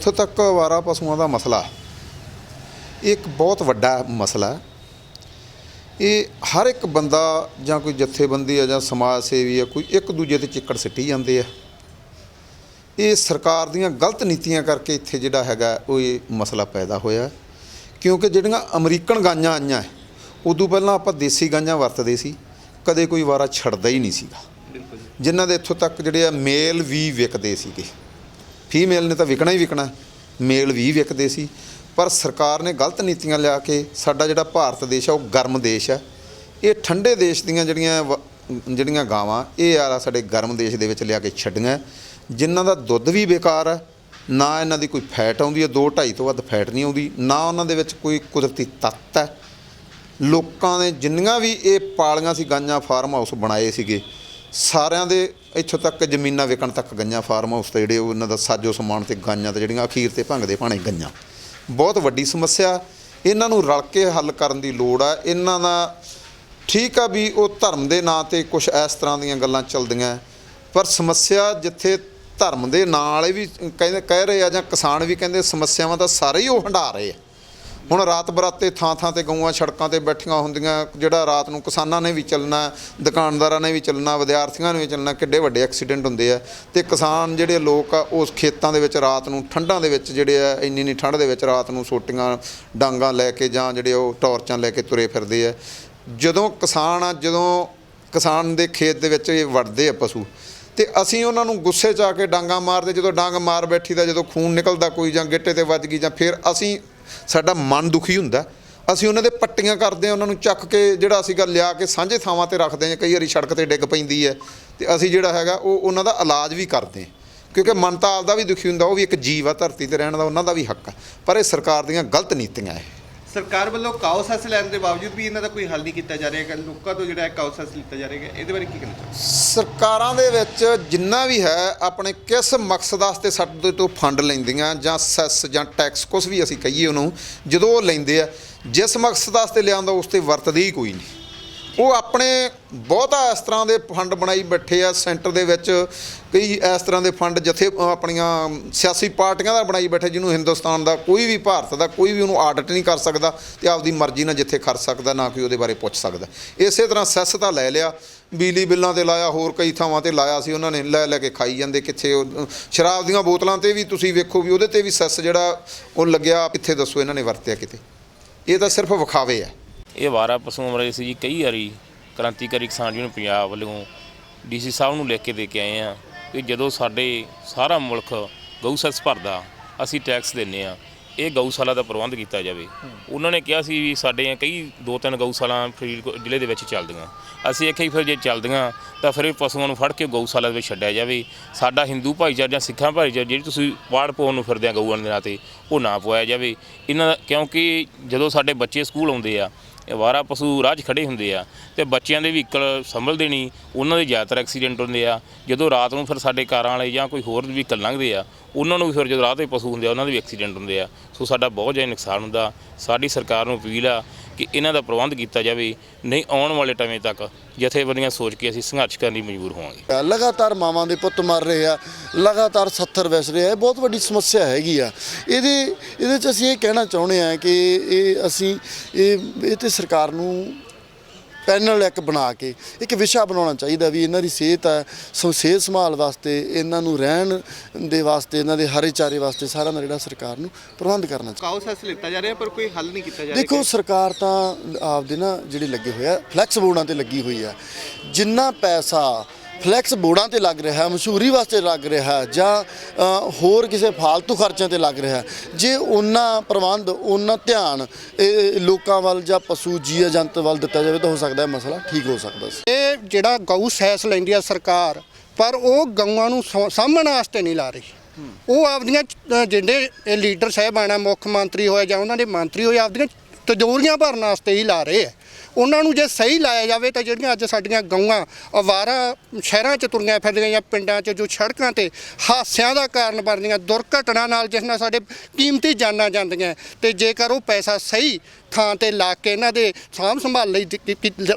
ਜਿੱਥੋਂ ਤੱਕ ਆਵਾਰਾ ਪਸ਼ੂਆਂ ਦਾ ਮਸਲਾ ਇਹ ਇੱਕ ਬਹੁਤ ਵੱਡਾ ਮਸਲਾ ਇਹ ਹਰ ਇੱਕ ਬੰਦਾ ਜਾਂ ਕੋਈ ਜਥੇਬੰਦੀ ਆ ਜਾਂ ਸਮਾਜ ਸੇਵੀ ਆ ਕੋਈ ਇੱਕ ਦੂਜੇ ਤੇ ਚਿੱਕੜ ਸਿੱਟੀ ਜਾਂਦੇ ਆ। ਇਹ ਸਰਕਾਰ ਦੀਆਂ ਗਲਤ ਨੀਤੀਆਂ ਕਰਕੇ ਇੱਥੇ ਜਿਹੜਾ ਹੈਗਾ ਉਹ ਇਹ ਮਸਲਾ ਪੈਦਾ ਹੋਇਆ ਕਿਉਂਕਿ ਜਿਹੜੀਆਂ ਅਮਰੀਕਨ ਗਾਈਆਂ ਆਈਆਂ ਉਦੋਂ ਪਹਿਲਾਂ ਆਪਾਂ ਦੇਸੀ ਗਾਈਆਂ ਵਰਤਦੇ ਸੀ ਕਦੇ ਕੋਈ ਵਾਰਾ ਛੱਡਦਾ ਹੀ ਨਹੀਂ ਸੀਗਾ। ਜਿਨ੍ਹਾਂ ਦੇ ਇੱਥੋਂ ਤੱਕ ਜਿਹੜੇ ਆ ਮੇਲ ਵੀ ਵਿਕਦੇ ਸੀਗੇ। ਫੀਮੇਲ ਨੇ ਤਾਂ ਵਿਕਣਾ ਹੀ ਵਿਕਣਾ। ਮੇਲ ਵੀ ਵਿਕਦੇ ਸੀ। ਪਰ ਸਰਕਾਰ ਨੇ ਗਲਤ ਨੀਤੀਆਂ ਲਿਆ ਕੇ ਸਾਡਾ ਜਿਹੜਾ ਭਾਰਤ ਦੇਸ਼ ਆ, ਉਹ ਗਰਮ ਦੇਸ਼ ਆ। ਇਹ ਠੰਡੇ ਦੇਸ਼ ਦੀਆਂ ਜਿਹੜੀਆਂ ਵ- ਜਿਹੜੀਆਂ ਗਾਵਾਂ, ਇਹ ਆ ਸਾਡੇ ਗਰਮ ਦੇਸ਼ ਦੇ ਵਿੱਚ ਲਿਆ ਕੇ ਛੱਡੀਆਂ। ਜਿਨ੍ਹਾਂ ਦਾ ਦੁੱਧ ਵੀ ਬੇਕਾਰ ਆ, ਨਾ ਇਹਨਾਂ ਦੀ ਕੋਈ ਫੈਟ ਆਉਂਦੀ ਹੈ 2 2.5 ਤੋਂ ਵੱਧ ਫੈਟ ਨਹੀਂ ਆਉਂਦੀ, ਨਾ ਉਹਨਾਂ ਦੇ ਵਿੱਚ ਕੋਈ ਕੁਦਰਤੀ ਤੱਤ ਹੈ ਲੋਕਾਂ ਨੇ ਜਿੰਨੀਆਂ ਵੀ ਇਹ ਪਾਲੀਆਂ ਸੀ ਗਾਂਆਂ ਫਾਰਮ ਹਾਊਸ ਬਣਾਏ ਸੀਗੇ, ਸਾਰਿਆਂ ਦੇ ਇੱਥੋਂ ਤੱਕ ਜ਼ਮੀਨਾਂ ਵਿਕਣ ਤੱਕ ਗਈਆਂ ਫਾਰਮ ਹਾਊਸ ਤੇ ਜਿਹੜੇ ਉਹ ਇਹਨਾਂ ਦਾ ਸਾਜੋ ਸਮਾਨ ਤੇ ਗਾਈਆਂ ਤੇ ਜਿਹੜੀਆਂ ਅਖੀਰ ਤੇ ਭੰਗਦੇ ਭਾਣੇ ਗਈਆਂ। ਬਹੁਤ ਵੱਡੀ ਸਮੱਸਿਆ। ਇਹਨਾਂ ਨੂੰ ਰਲ ਕੇ ਹੱਲ ਕਰਨ ਦੀ ਲੋੜ ਆ। ਇਹਨਾਂ ਦਾ ਠੀਕ ਆ ਵੀ ਉਹ ਧਰਮ ਦੇ ਨਾਂ ਤੇ ਕੁਝ ਇਸ ਤਰ੍ਹਾਂ ਦੀਆਂ ਗੱਲਾਂ ਚੱਲਦੀਆਂ। ਪਰ ਸਮੱਸਿਆ ਜਿੱਥੇ ਧਰਮ ਦੇ ਨਾਲ ਇਹ ਵੀ ਕਹਿੰਦੇ ਕਹਿ ਰਹੇ ਆ ਜਾਂ ਕਿਸਾਨ ਵੀ ਕਹਿੰਦੇ ਸਮੱਸਿਆਵਾਂ ਤਾਂ ਸਾਰੇ ਹੀ ਉਹ ਹੰਢਾ ਰਹੇ ਆ। ਹੁਣ ਰਾਤ ਬਰਾਤੇ ਥਾਂ ਥਾਂ ਤੇ ਗਊਆਂ ਸੜਕਾਂ ਤੇ ਬੈਠੀਆਂ ਹੁੰਦੀਆਂ, ਜਿਹੜਾ ਰਾਤ ਨੂੰ ਕਿਸਾਨਾਂ ਨੇ ਵੀ ਚੱਲਣਾ, ਦੁਕਾਨਦਾਰਾਂ ਨੇ ਵੀ ਚੱਲਣਾ, ਵਿਦਿਆਰਥੀਆਂ ਨੇ ਵੀ ਚੱਲਣਾ, ਕਿੱਡੇ ਵੱਡੇ ਐਕਸੀਡੈਂਟ ਹੁੰਦੇ ਆ। ਤੇ ਕਿਸਾਨ ਜਿਹੜੇ ਲੋਕ ਆ ਉਸ ਖੇਤਾਂ ਦੇ ਵਿੱਚ ਰਾਤ ਨੂੰ, ਠੰਡਾਂ ਦੇ ਵਿੱਚ ਜਿਹੜੇ ਆ, ਇੰਨੀ ਇੰਨੀ ਠੰਡ ਦੇ ਵਿੱਚ ਰਾਤ ਨੂੰ ਸੋਟੀਆਂ, ਡਾਂਗਾ ਲੈ ਕੇ ਜਾਂ ਜਿਹੜੇ ਉਹ ਟਾਰਚਾਂ ਲੈ ਕੇ ਤੁਰੇ ਫਿਰਦੇ ਆ। ਜਦੋਂ ਕਿਸਾਨ ਆ, ਜਦੋਂ ਕਿਸਾਨ ਦੇ ਖੇਤ ਦੇ ਵਿੱਚ ਇਹ ਵੜਦੇ ਆ ਪਸ਼ੂ, ਤੇ ਅਸੀਂ ਉਹਨਾਂ ਨੂੰ ਗੁੱਸੇ 'ਚ ਆ ਕੇ ਡਾਂਗਾ ਮਾਰਦੇ, ਜਦੋਂ ਡਾਂਗ ਮਾਰ ਬੈਠੀ ਦਾ, ਜਦੋਂ ਖੂਨ ਨਿਕਲਦਾ ਕੋਈ ਜਾਂ ਗਿੱਟੇ ਤੇ ਵੱਜ ਗਈ ਜਾਂ ਫਿਰ ਅਸੀਂ ਸਾਡਾ ਮਨ ਦੁਖੀ ਹੁੰਦਾ। ਅਸੀਂ ਉਹਨਾਂ ਦੇ ਪੱਟੀਆਂ ਕਰਦੇ ਆ ਉਹਨਾਂ ਨੂੰ ਚੱਕ ਕੇ ਜਿਹੜਾ ਅਸੀਂ ਗੱਲ ਲਿਆ ਕੇ ਸਾਂਝੇ ਥਾਵਾਂ ਤੇ ਰੱਖਦੇ ਆ ਕਈ ਵਾਰੀ ਸੜਕ ਤੇ ਡਿੱਗ ਪੈਂਦੀ ਹੈ। ਤੇ ਅਸੀਂ ਜਿਹੜਾ ਹੈਗਾ, ਉਹ ਉਹਨਾਂ ਦਾ ਇਲਾਜ ਵੀ ਕਰਦੇ ਆ ਕਿਉਂਕਿ ਮਨ ਤਾਂ ਆਪਦਾ ਵੀ ਦੁਖੀ ਹੁੰਦਾ, ਉਹ ਵੀ ਇੱਕ ਜੀਵ ਆ, ਧਰਤੀ ਤੇ ਰਹਿਣ ਦਾ ਉਹਨਾਂ ਦਾ ਵੀ ਹੱਕ ਆ। ਪਰ ਇਹ ਸਰਕਾਰ ਦੀਆਂ ਗਲਤ ਨੀਤੀਆਂ ਹੈ ਸਰਕਾਰ ਵੱਲੋਂ ਕਾਓ ਸੈਸ ਲੈਣ ਦੇ ਬਾਵਜੂਦ ਵੀ ਇਹਨਾਂ ਦਾ ਕੋਈ ਹੱਲ ਨਹੀਂ ਕੀਤਾ ਜਾ ਰਿਹਾ ਹੈ ਲੋਕਾਂ ਤੋਂ ਜਿਹੜਾ ਹੈ ਕਾਓ ਸੈਸ ਲਿੱਤਾ ਜਾ ਰਿਹਾ ਹੈ ਇਹਦੇ ਬਾਰੇ ਕੀ ਕਹਿਣਾ ਚਾਹੁੰਦੇ ਸਰਕਾਰਾਂ ਦੇ ਵਿੱਚ ਜਿੰਨਾ ਵੀ ਹੈ, ਆਪਣੇ ਕਿਸ ਮਕਸਦ ਵਾਸਤੇ ਸਾਡੇ ਤੋਂ ਫੰਡ ਲੈਂਦੀਆਂ ਜਾਂ ਸੈਸ ਜਾਂ ਟੈਕਸ, ਕੁਛ ਵੀ ਅਸੀਂ ਕਹੀਏ ਉਹਨੂੰ, ਜਦੋਂ ਉਹ ਲੈਂਦੇ ਆ, ਜਿਸ ਮਕਸਦ ਵਾਸਤੇ ਲਿਆਉਂਦਾ, ਉਸ ਤੇ ਵਰਤਦੀ ਹੀ ਕੋਈ ਨਹੀਂ। ਉਹ ਆਪਣੇ ਬਹੁਤਾ ਇਸ ਤਰ੍ਹਾਂ ਦੇ ਫੰਡ ਬਣਾਈ ਬੈਠੇ ਆ, ਸੈਂਟਰ ਦੇ ਵਿੱਚ ਕਈ ਇਸ ਤਰ੍ਹਾਂ ਦੇ ਫੰਡ ਜਥੇ ਆਪਣੀਆਂ ਸਿਆਸੀ ਪਾਰਟੀਆਂ ਦਾ ਬਣਾਈ ਬੈਠੇ, ਜਿਹਨੂੰ ਹਿੰਦੁਸਤਾਨ ਦਾ, ਕੋਈ ਵੀ ਭਾਰਤ ਦਾ, ਕੋਈ ਵੀ ਉਹਨੂੰ ਆਡਿਟ ਨਹੀਂ ਕਰ ਸਕਦਾ ਤੇ ਆਪਦੀ ਮਰਜ਼ੀ ਨਾਲ ਜਿੱਥੇ ਖਰਚ ਸਕਦਾ, ਨਾ ਕੋਈ ਉਹਦੇ ਬਾਰੇ ਪੁੱਛ ਸਕਦਾ। ਇਸੇ ਤਰ੍ਹਾਂ ਸੈਸ ਤਾਂ ਲੈ ਲਿਆ, ਬਿਜਲੀ ਬਿੱਲਾਂ ਤੇ ਲਾਇਆ, ਹੋਰ ਕਈ ਥਾਵਾਂ ਤੇ ਲਾਇਆ ਸੀ ਉਹਨਾਂ ਨੇ, ਲੈ ਲੈ ਕੇ ਖਾਈ ਜਾਂਦੇ ਕਿੱਥੇ ਉਹ- ਸ਼ਰਾਬ ਦੀਆਂ ਬੋਤਲਾਂ ਤੇ ਵੀ ਤੁਸੀਂ ਵੇਖੋ ਵੀ ਉਹਦੇ ਤੇ ਵੀ ਸੈਸ ਜਿਹੜਾ ਉਹ ਲੱਗਿਆ, ਕਿੱਥੇ ਦੱਸੋ ਇਹਨਾਂ ਨੇ ਵਰਤਿਆ ਕਿਤੇ। ਇਹ ਤਾਂ ਸਿਰਫ ਵਿਖਾਵੇ ਆ। ਇਹ ਵਾਰਾ ਪਸ਼ੂਆਂ ਬਾਰੇ ਸੀ ਜੀ ਕਈ ਵਾਰੀ ਕ੍ਰਾਂਤੀਕਾਰੀ ਕਿਸਾਨ ਯੂਨੀਅਨ ਪੰਜਾਬ ਵੱਲੋਂ ਡੀਸੀ ਸਾਹਿਬ ਨੂੰ ਲਿਖ ਕੇ ਦੇ ਕੇ ਆਏ ਆ ਕਿ ਜਦੋਂ ਸਾਡੇ ਸਾਰਾ ਮੁਲਕ ਗਊਸ਼ਾਲਾ ਭਰਦਾ, ਅਸੀਂ ਟੈਕਸ ਦਿੰਨੇ ਆ ਇਹ ਗਊਸ਼ਾਲਾ ਦਾ ਪ੍ਰਬੰਧ ਕੀਤਾ ਜਾਵੇ। ਉਹਨਾਂ ਨੇ ਕਿਹਾ ਸੀ ਵੀ ਸਾਡੇ ਕਈ ਦੋ ਤਿੰਨ ਗਊਸ਼ਾਲਾ ਫਰੀਦਕੋਟ ਜ਼ਿਲ੍ਹੇ ਦੇ ਵਿੱਚ ਚੱਲਦੀਆਂ। ਅਸੀਂ ਆਖਿਆ ਜੀ, ਫਿਰ ਜੇ ਚੱਲਦੀਆਂ, ਤਾਂ ਫਿਰ ਇਹ ਪਸ਼ੂਆਂ ਨੂੰ ਫੜ ਕੇ ਗਊਸ਼ਾਲਾ ਦੇ ਵਿੱਚ ਛੱਡਿਆ ਜਾਵੇ। ਸਾਡਾ ਹਿੰਦੂ ਭਾਈਚਾਰਾ ਜਾਂ ਸਿੱਖਾਂ ਭਾਈਚਾਰਾ, ਜਿਹੜੀ ਤੁਸੀਂ ਪਾੜ ਪਾਉਣ ਨੂੰ ਫਿਰਦੇ ਆ ਗਊਆਂ ਦੇ ਨਾਂ ਤੇ, ਉਹ ਨਾ ਪਵਾਇਆ ਜਾਵੇ। ਇਹਨਾਂ ਦਾ ਕਿਉਂਕਿ ਜਦੋਂ ਸਾਡੇ ਬੱਚੇ ਸਕੂਲ ਆਉਂਦੇ ਆ ਇਹ ਵਾਰਾ ਪਸ਼ੂ ਰਾਹ 'ਚ ਖੜੇ ਹੁੰਦੇ ਆ ਤੇ ਬੱਚਿਆਂ ਦੇ ਵਹੀਕਲ ਸੰਭਲਦੇ ਨਹੀਂ, ਉਹਨਾਂ ਦੇ ਜ਼ਿਆਦਾਤਰ ਐਕਸੀਡੈਂਟ ਹੁੰਦੇ ਆ। ਜਦੋਂ ਰਾਤ ਨੂੰ ਫਿਰ ਸਾਡੇ ਕਾਰਾਂ ਵਾਲੇ ਜਾਂ ਕੋਈ ਹੋਰ ਵਹੀਕਲ ਲੰਘਦੇ ਆ, ਉਹਨਾਂ ਨੂੰ ਵੀ ਫਿਰ ਜਦੋਂ ਰਾਹ ਤੇ ਪਸ਼ੂ ਹੁੰਦੇ ਆ, ਉਹਨਾਂ ਦੇ ਵੀ ਐਕਸੀਡੈਂਟ ਹੁੰਦੇ ਆ। ਸੋ ਸਾਡਾ ਬਹੁਤ ਜ਼ਿਆਦਾ ਨੁਕਸਾਨ ਹੁੰਦਾ। ਸਾਡੀ ਸਰਕਾਰ ਨੂੰ ਅਪੀਲ ਆ ਕਿ ਇਹਨਾਂ ਦਾ ਪ੍ਰਬੰਧ ਕੀਤਾ ਜਾਵੇ, ਨਹੀਂ ਆਉਣ ਵਾਲੇ ਟਾਈਮ ਤੱਕ ਜਥੇਬੰਦੀਆਂ ਸੋਚ ਕੇ ਅਸੀਂ ਸੰਘਰਸ਼ ਕਰਨ ਲਈ ਮਜਬੂਰ ਹੋਵਾਂਗੇ। ਲਗਾਤਾਰ ਮਾਵਾਂ ਦੇ ਪੁੱਤ ਮਰ ਰਹੇ ਆ, ਲਗਾਤਾਰ 70 ਵਸ ਰਹੇ ਆ, ਇਹ ਬਹੁਤ ਵੱਡੀ ਸਮੱਸਿਆ ਹੈਗੀ ਆ। ਇਹਦੇ ਇਹਦੇ ਚ ਅਸੀਂ ਇਹ ਕਹਿਣਾ ਚਾਹੁੰਦੇ ਆ ਕਿ ਇਹ ਅਸੀਂ, ਇਹ ਇਹ ਤੇ ਸਰਕਾਰ ਨੂੰ ਪੈਨਲ ਇੱਕ ਬਣਾ ਕੇ ਇੱਕ ਵਿਸ਼ਾ ਬਣਾਉਣਾ ਚਾਹੀਦਾ ਵੀ ਇਹਨਾਂ ਦੀ ਸਿਹਤ ਹੈ ਸੋ ਸਿਹਤ ਸੰਭਾਲ ਵਾਸਤੇ ਇਹਨਾਂ ਨੂੰ ਰਹਿਣ ਦੇ ਵਾਸਤੇ ਇਹਨਾਂ ਦੇ ਹਰੇ ਚਾਰੇ ਵਾਸਤੇ ਸਾਰਾ ਦਾ ਜਿਹੜਾ ਸਰਕਾਰ ਨੂੰ ਪ੍ਰਬੰਧ ਕਰਨਾ ਚਾਹੀਦਾ। ਕਾਓ ਸੈਸ ਲਿੱਤਾ ਜਾ ਰਿਹਾ ਪਰ ਕੋਈ ਹੱਲ ਨਹੀਂ ਕੀਤਾ ਜਾ ਰਿਹਾ ਦੇਖੋ ਸਰਕਾਰ ਤਾਂ ਆਪਦੇ ਨਾ ਜਿਹੜੇ ਲੱਗੇ ਹੋਏ ਆ ਫਲੈਕਸ ਬੋਰਡਾਂ ਤੇ ਲੱਗੀ ਹੋਈ ਆ। ਜਿੰਨਾ ਪੈਸਾ ਫਲੈਕਸ ਬੋਰਡਾਂ ਤੇ ਲੱਗ ਰਿਹਾ, ਮਸ਼ਹੂਰੀ ਵਾਸਤੇ ਲੱਗ ਰਿਹਾ ਜਾਂ ਹੋਰ ਕਿਸੇ ਫਾਲਤੂ ਖਰਚਿਆਂ ਤੇ ਲੱਗ ਰਿਹਾ। ਜੇ ਉਹਨਾਂ ਪ੍ਰਬੰਧ, ਉਹਨਾਂ ਧਿਆਨ ਲੋਕਾਂ ਵੱਲ ਜਾਂ ਪਸ਼ੂ, ਜੀਵ, ਜੰਤ ਵੱਲ ਦਿੱਤਾ ਜਾਵੇ ਤਾਂ ਹੋ ਸਕਦਾ ਹੈ ਮਸਲਾ ਠੀਕ ਹੋ ਸਕਦਾ ਸੀ। ਇਹ ਜਿਹੜਾ ਗਊ ਸੈਸ ਲੈਂਦੀ ਆ ਸਰਕਾਰ, ਪਰ ਉਹ ਗਊਆਂ ਨੂੰ ਸਾ- ਸਾਂਭਣ ਵਾਸਤੇ ਨਹੀਂ ਲਾ ਰਹੀ। ਉਹ ਆਪਦੀਆਂ ਜਿਹੜੇ ਲੀਡਰ ਸਾਹਿਬਾਨ ਆ, ਮੁੱਖ ਮੰਤਰੀ ਹੋਏ ਜਾਂ ਉਹਨਾਂ ਦੇ ਮੰਤਰੀ ਹੋਏ, ਆਪਦੀਆਂ ਤਜੋਰੀਆਂ ਭਰਨ ਵਾਸਤੇ ਹੀ ਲਾ ਰਹੇ ਆ। ਉਹਨਾਂ ਨੂੰ ਜੇ ਸਹੀ ਲਾਇਆ ਜਾਵੇ ਤਾਂ ਜਿਹੜੀਆਂ ਅੱਜ ਸਾਡੀਆਂ ਗਊਆਂ ਅਵਾਰਾ ਸ਼ਹਿਰਾਂ 'ਚ ਤੁਰੀਆਂ ਫਿਰਦੀਆਂ ਜਾਂ ਪਿੰਡਾਂ 'ਚ ਜੋ ਸੜਕਾਂ ਤੇ ਹਾਦਸਿਆਂ ਦਾ ਕਾਰਨ ਬਣਦੀਆਂ, ਦੁਰਘਟਨਾ ਨਾਲ ਜਿਸ ਨਾਲ ਸਾਡੇ ਕੀਮਤੀ ਜਾਨਾਂ ਜਾਂਦੀਆਂ ਤੇ ਜੇਕਰ ਉਹ ਪੈਸਾ ਸਹੀ ਥਾਂ ਤੇ ਲਾ ਕੇ ਇਹਨਾਂ ਦੇ ਸਾਂਭ ਸੰਭਾਲ ਲਈ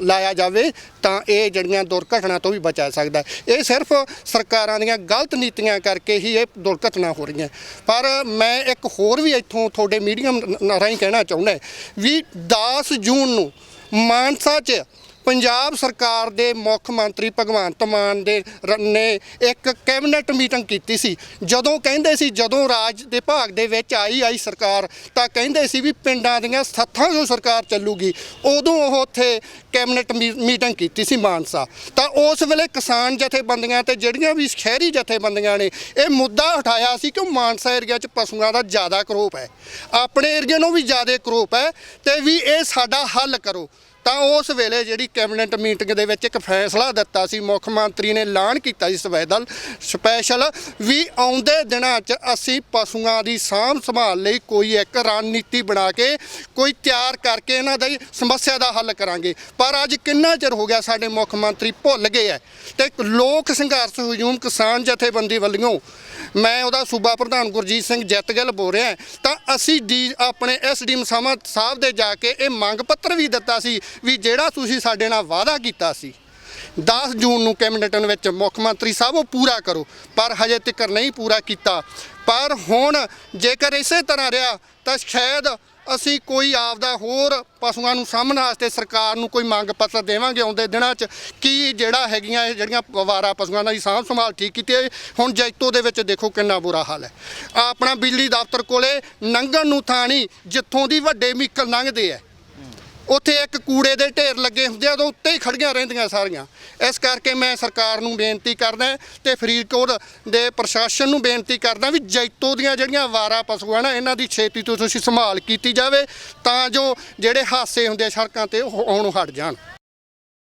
ਲਾਇਆ ਜਾਵੇ ਤਾਂ ਇਹ ਜਿਹੜੀਆਂ ਦੁਰਘਟਨਾ ਤੋਂ ਵੀ ਬਚਾ ਸਕਦਾ ਇਹ ਸਿਰਫ ਸਰਕਾਰਾਂ ਦੀਆਂ ਗਲਤ ਨੀਤੀਆਂ ਕਰਕੇ ਹੀ ਇਹ ਦੁਰਘਟਨਾ ਹੋ ਰਹੀਆਂ। ਪਰ ਮੈਂ ਇੱਕ ਹੋਰ ਵੀ ਇੱਥੋਂ ਤੁਹਾਡੇ ਮੀਡੀਅਮ ਰਾਹੀਂ ਕਹਿਣਾ ਚਾਹੁੰਦਾ ਵੀ 10 ਜੂਨ ਨੂੰ ਮਾਨਸਾ 'ਚ ਪੰਜਾਬ ਸਰਕਾਰ ਦੇ ਮੁੱਖ ਮੰਤਰੀ ਭਗਵੰਤ ਮਾਨ ਦੇ ਰ- ਨੇ ਇੱਕ ਕੈਬਨਿਟ ਮੀਟਿੰਗ ਕੀਤੀ ਸੀ। ਜਦੋਂ ਕਹਿੰਦੇ ਸੀ, ਜਦੋਂ ਰਾਜ ਦੇ ਭਾਗ ਦੇ ਵਿੱਚ ਆਈ ਆਈ ਸਰਕਾਰ, ਤਾਂ ਕਹਿੰਦੇ ਸੀ ਵੀ ਪਿੰਡਾਂ ਦੀਆਂ ਸੱਥਾਂ ਜੋ ਸਰਕਾਰ ਚੱਲੂਗੀ। ਉਦੋਂ ਉਹ ਉੱਥੇ ਕੈਬਨਿਟ ਮੀ- ਮੀਟਿੰਗ ਕੀਤੀ ਸੀ ਮਾਨਸਾ। ਤਾਂ ਉਸ ਵੇਲੇ ਕਿਸਾਨ ਜਥੇਬੰਦੀਆਂ ਤੇ ਜਿਹੜੀਆਂ ਵੀ ਸ਼ਹਿਰੀ ਜਥੇਬੰਦੀਆਂ ਨੇ, ਇਹ ਮੁੱਦਾ ਉਠਾਇਆ ਸੀ ਕਿ ਮਾਨਸਾ ਏਰੀਆ 'ਚ ਪਸ਼ੂਆਂ ਦਾ ਜ਼ਿਆਦਾ ਕਰੋਪ ਹੈ। ਆਪਣੇ ਏਰੀਆ ਨੂੰ ਵੀ ਜ਼ਿਆਦਾ ਕਰੋਪ ਹੈ ਤੇ ਵੀ ਇਹ ਸਾਡਾ ਹੱਲ ਕਰੋ। ਤਾਂ ਉਸ ਵੇਲੇ ਜਿਹੜੀ ਕੈਬਨਿਟ ਮੀਟਿੰਗ ਦੇ ਵਿੱਚ ਇੱਕ ਫੈਸਲਾ ਦਿੱਤਾ ਸੀ, ਮੁੱਖ ਮੰਤਰੀ ਨੇ ਐਲਾਨ ਕੀਤਾ ਸੀ ਸਵੈਦਲ ਸਪੈਸ਼ਲ ਵੀ ਆਉਂਦੇ ਦਿਨਾਂ 'ਚ ਅਸੀਂ ਪਸ਼ੂਆਂ ਦੀ ਸਾਂਭ ਸੰਭਾਲ ਲਈ ਕੋਈ ਇੱਕ ਰਣਨੀਤੀ ਬਣਾ ਕੇ, ਕੋਈ ਤਿਆਰ ਕਰਕੇ ਇਹਨਾਂ ਦੀ ਸਮੱਸਿਆ ਦਾ ਹੱਲ ਕਰਾਂਗੇ। ਪਰ ਅੱਜ ਕਿੰਨਾ ਚਿਰ ਹੋ ਗਿਆ ਸਾਡੇ ਮੁੱਖ ਮੰਤਰੀ ਭੁੱਲ ਗਏ ਐ? ਤੇ ਲੋਕ ਸੰਘਰਸ਼ ਹਜੂਮ ਕਿਸਾਨ ਜਥੇਬੰਦੀ ਵੱਲੋਂ, ਮੈਂ ਉਹਦਾ ਸੂਬਾ ਪ੍ਰਧਾਨ ਗੁਰਜੀਤ ਸਿੰਘ ਜੱਤਗਿੱਲ ਬੋਲ ਰਿਹਾ ਤਾਂ ਅਸੀਂ ਡੀ, ਆਪਣੇ ਐਸਡੀ ਮਸਾਮਾ ਸਾਹਿਬ ਦੇ ਜਾ ਕੇ ਇਹ ਮੰਗ ਪੱਤਰ ਵੀ ਦਿੱਤਾ ਸੀ ਵੀ ਜਿਹੜਾ ਤੁਸੀਂ ਸਾਡੇ ਨਾਲ ਵਾਅਦਾ ਕੀਤਾ ਸੀ 10 ਜੂਨ ਨੂੰ ਕੈਬਨਿਟ ਵਿੱਚ ਮੁੱਖ ਮੰਤਰੀ ਸਾਹਿਬ ਉਹ ਪੂਰਾ ਕਰੋ, ਪਰ ਹਜੇ ਤੱਕ ਨਹੀਂ ਪੂਰਾ ਕੀਤਾ। ਪਰ ਹੁਣ ਜੇਕਰ ਇਸੇ ਤਰ੍ਹਾਂ ਰਿਹਾ, ਤਾਂ ਸ਼ਾਇਦ ਅਸੀਂ ਕੋਈ ਆਪਦਾ ਹੋਰ ਪਸ਼ੂਆਂ ਨੂੰ ਸਾਹਮਣ ਵਾਸਤੇ ਸਰਕਾਰ ਨੂੰ ਕੋਈ ਮੰਗ ਪੱਤਰ ਦੇਵਾਂਗੇ ਆਉਂਦੇ ਦਿਨਾਂ 'ਚ, ਕਿ ਜਿਹੜਾ ਹੈਗੀਆਂ ਇਹ ਜਿਹੜੀਆਂ ਵਾਰਾ ਪਸ਼ੂਆਂ ਦੀ ਸਾਂਭ ਸੰਭਾਲ ਠੀਕ ਕੀਤੀ ਹੈ ਹੁਣ ਜੈਤੋ ਦੇ ਵਿੱਚ ਦੇਖੋ ਕਿੰਨਾ ਬੁਰਾ ਹਾਲ ਹੈ। ਆਪਣਾ ਬਿਜਲੀ ਦਫ਼ਤਰ ਕੋਲੇ ਲੰਘਣ ਨੂੰ ਥਾਂ ਨਹੀਂ ਜਿੱਥੋਂ ਦੀ ਵੱਡੇ ਮੀਕਲ ਲੰਘਦੇ ਆ। ਉੱਥੇ ਇੱਕ ਕੂੜੇ ਦੇ ਢੇਰ ਲੱਗੇ ਹੁੰਦੇ ਆ ਉਹ ਉੱਤੇ ਹੀ ਖੜੀਆਂ ਰਹਿੰਦੀਆਂ ਸਾਰੀਆਂ। ਇਸ ਕਰਕੇ ਮੈਂ ਸਰਕਾਰ ਨੂੰ ਬੇਨਤੀ ਕਰਦਾ ਤੇ ਫਰੀਦਕੋਟ ਦੇ ਪ੍ਰਸ਼ਾਸਨ ਨੂੰ ਬੇਨਤੀ ਕਰਦਾ ਵੀ ਜੈਤੋ ਦੀਆਂ ਜਿਹੜੀਆਂ ਵਾਰਾ ਪਸ਼ੂ ਆ ਨਾ, ਇਹਨਾਂ ਦੀ ਛੇਤੀ ਤੋਂ ਤੁਸੀਂ ਸੰਭਾਲ ਕੀਤੀ ਜਾਵੇ ਤਾਂ ਜੋ ਜਿਹੜੇ ਹਾਦਸੇ ਹੁੰਦੇ ਆ ਸੜਕਾਂ ਤੇ ਉਹ ਆਉਣੋਂ ਹਟ ਜਾਣ।